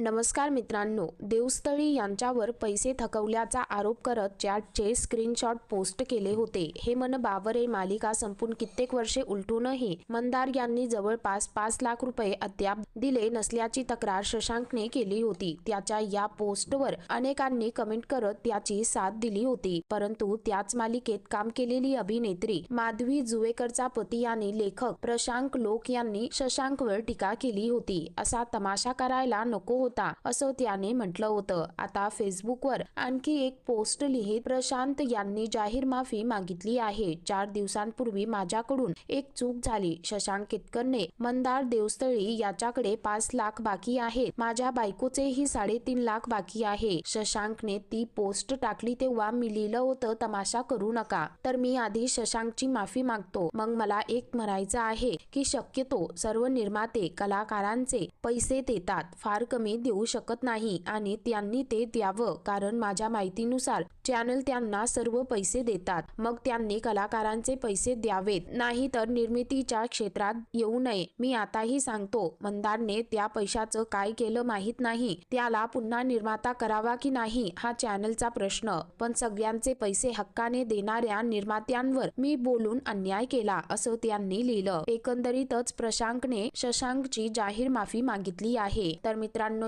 नमस्कार मित्रांनो देवस्थळी यांच्यावर पैसे थकवल्याचा आरोप करत चॅटचे स्क्रीनशॉट पोस्ट केले होते. हे मन बावरे मालिका संपून कित्येक वर्षे उलटूनही मंदार यांनी जवळपास पाच लाख रुपये अद्याप दिले नसल्याची तक्रार शशांकने केली होती. त्याच्या या पोस्टवर अनेकांनी कमेंट करत त्याची साथ दिली होती. परंतु त्याच मालिकेत काम केलेली अभिनेत्री माधवी जुवेकरचा पती आणि लेखक प्रशांक लोक यांनी शशांकवर टीका केली होती. असा तमाशा करायला नको होता असं त्याने म्हटलं होतं. आता फेसबुकवर आणखी एक पोस्ट लिहित प्रशांत यांनी जाहीर माफी मागितली आहे. चार दिवसांपूर्वी माझ्याकडून एक चूक झाली. शशांक केतकरने मंदार देवस्थळी याच्याकडे पाच लाख बाकी आहेत माझ्या बायकोचेही साडेतीन लाख बाकी आहे. शशांकने ती पोस्ट टाकली तेव्हा मी लिहिलं होतं तमाशा करू नका. तर मी आधी शशांकची माफी मागतो. मग मला एक म्हणायचं आहे की शक्यतो सर्व निर्माते कलाकारांचे पैसे देतात. फार कमी देऊ शकत नाही आणि त्यांनी ते द्यावं कारण माझ्या माहितीनुसार चॅनल त्यांना सर्व पैसे देतात. मग त्यांनी कलाकारांचे पैसे द्यावेत. नाही तर निर्मितीच्या क्षेत्रात येऊ नये. मी आताही सांगतो मंदारने त्या पैशाचं काय केलं माहीत नाही. त्याला पुन्हा निर्माता करावा की नाही हा चॅनलचा प्रश्न. पण सगळ्यांचे पैसे हक्काने देणाऱ्या निर्मात्यांवर मी बोलून अन्याय केला असं त्यांनी लिहिलं. एकंदरीतच प्रशांकने शशांकची जाहीर माफी मागितली आहे. तर मित्रांनो